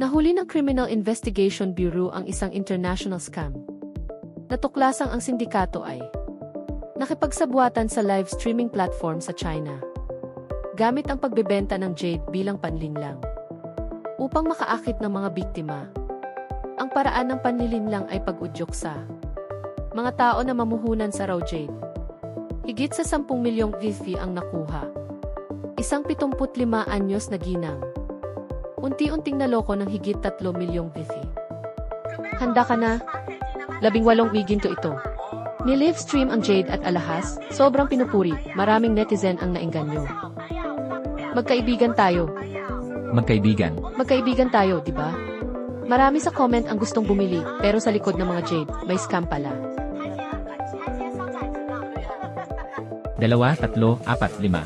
Nahuli ng Criminal Investigation Bureau ang isang international scam. Natuklasang ang sindikato ay nakipagsabuatan sa live streaming platform sa China. Gamit ang pagbebenta ng jade bilang panlinlang. Upang makaakit ng mga biktima, ang paraan ng panlilinlang ay pag-udyok sa mga tao na mamuhunan sa raw jade. Higit sa 10 milyong VC ang nakuha. Isang 75 anyos na ginang. Unti-unting naloko ng higit 3 milyong VC. Handa ka na? Labing walong wigin to ito. Ni-live stream ang Jade at Alahas, sobrang pinupuri, maraming netizen ang naengganyo. Magkaibigan tayo, Magkaibigan, magkaibigan tayo, di ba? Marami sa comment ang gustong bumili, pero sa likod ng mga Jade, may scam pala. dalawa, tatlo, apat, lima.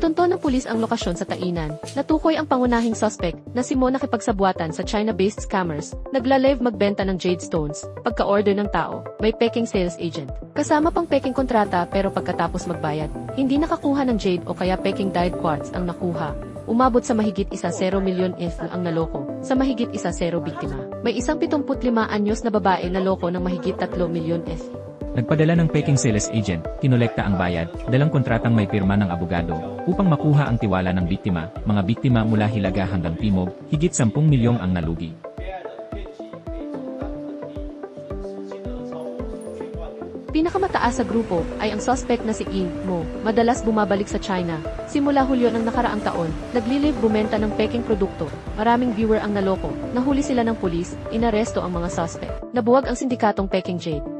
Natunto ng pulis ang lokasyon sa Tainan. Natukoy ang pangunahing suspect na si Mo nakipagsabuatan sa China-based scammers. Nagla-live magbenta ng jade stones. Pagka-order ng tao, may peking sales agent. Kasama pang peking kontrata pero pagkatapos magbayad, hindi nakakuha ng jade o kaya peking dyed quartz ang nakuha. Umabot sa mahigit isa 0 milyon if ang naloko, sa mahigit isa 0 biktima. May isang 75 anyos na babae na loko ng mahigit 3 milyon if. Nagpadala ng peking sales agent, kinolekta ang bayad, dalang kontratang may pirma ng abogado, upang makuha ang tiwala ng biktima, mga biktima mula Hilaga hanggang Timog, higit 10 milyong ang nalugi. Pinakamataas sa grupo ay ang suspect na si In Mo, madalas bumabalik sa China. Simula Hulyo ng nakaraang taon, naglilive bumenta ng peking produkto. Maraming viewer ang naloko. Nahuli sila ng pulis, inaresto ang mga suspect. Nabuwag ang sindikatong peking jade.